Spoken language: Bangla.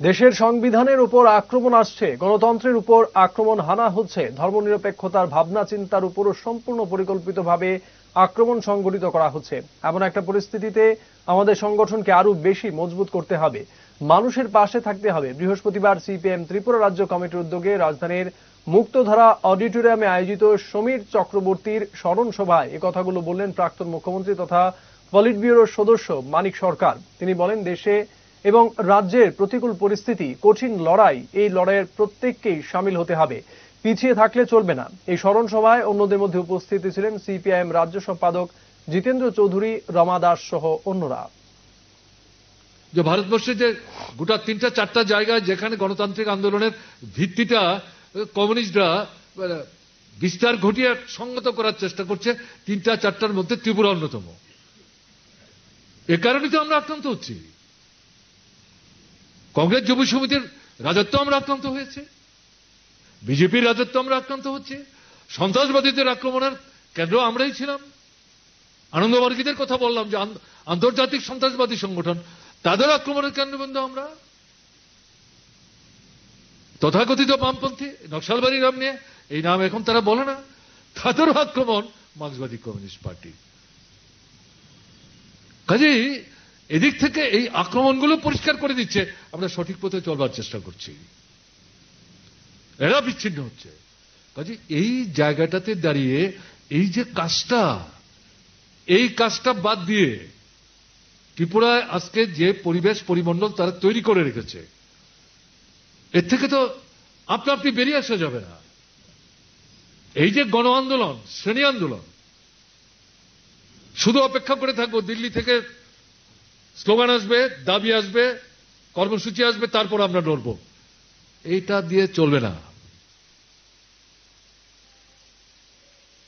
দেশের সংবিধানের উপর আক্রমণ আসছে, গণতন্ত্রের উপর আক্রমণ হানা হচ্ছে, ধর্মনিরপেক্ষতার ভাবনা চিন্তার উপরও সম্পূর্ণ পরিকল্পিতভাবে আক্রমণ সংগঠিত করা হচ্ছে। এমন একটা পরিস্থিতিতে আমাদের সংগঠনকে আরও বেশি মজবুত করতে হবে। মানুষের পাশে থাকতে হবে। বৃহস্পতিবার সিপিএম ত্রিপুরা রাজ্য কমিটির উদ্যোগে রাজধানীর মুক্তধারা অডিটোরিয়ামে আয়োজিত সমীর চক্রবর্তীর স্মরণ সভায় এ কথাগুলো বললেন প্রাক্তন মুখ্যমন্ত্রী তথা পলিট ব্যুরোর সদস্য মানিক সরকার। তিনি বলেন, দেশে এবং রাজ্যের প্রতিকূল পরিস্থিতি, কঠিন লড়াই, এই লড়াইয়ের প্রত্যেককেই সামিল হতে হবে। পিছিয়ে থাকলে চলবে না। এই স্মরণ সভায় অন্যদের মধ্যে উপস্থিত ছিলেন সিপিআইএম রাজ্য সম্পাদক জিতেন্দ্র চৌধুরী, রমা দাস সহ অন্যরা। যে ভারতবর্ষে যে গোটা তিনটা, চারটা জায়গায় যেখানে গণতান্ত্রিক আন্দোলনের ভিত্তিটা কমিউনিস্টরা বিস্তার ঘটিয়ে সংগত করার চেষ্টা করছে, তিনটা, চারটার মধ্যে ত্রিপুরা অন্যতম। এ কারণেই তো আমরা আক্রান্ত হচ্ছি। কংগ্রেস যুব সমিতির রাজত্ব আমরা আক্রান্ত হয়েছে, বিজেপির রাজত্ব আমরা আক্রান্ত হচ্ছে, সন্ত্রাসবাদীদের আক্রমণের কেন্দ্র আমরাই ছিলাম। আনন্দমার্গীদের কথা বললাম যে আন্তর্জাতিক সন্ত্রাসবাদী সংগঠন, তাদের আক্রমণের কেন্দ্রবিন্দু আমরা। তথাকথিত বামপন্থী নকশালবাড়ি নাম নিয়ে এই নাম এখন তারা বলে না, তাদেরও আক্রমণ মার্ক্সবাদী কমিউনিস্ট পার্টি। কাজেই এদিক থেকে এই আক্রমণগুলো পরিষ্কার করে দিচ্ছে। আমরা সঠিক পথে চলবার চেষ্টা করছি। এরা বিচ্ছিন্ন হচ্ছে। কাজে এই জায়গাটাতে দাঁড়িয়ে এই যে কাজটা, এই কাজটা বাদ দিয়ে ত্রিপুরায় আজকে যে পরিবেশ পরিমণ্ডল তারা তৈরি করে রেখেছে, এর থেকে তো আপনা আপনি বেরিয়ে আসা যাবে না। এই যে গণ আন্দোলন শ্রেণি আন্দোলন, শুধু অপেক্ষা করে থাকব দিল্লি থেকে স্লোগান আসবে দাবি আসবে কর্মসূচি আসবে তারপর আমরা লড়ব এইটা দিয়ে চলবে না।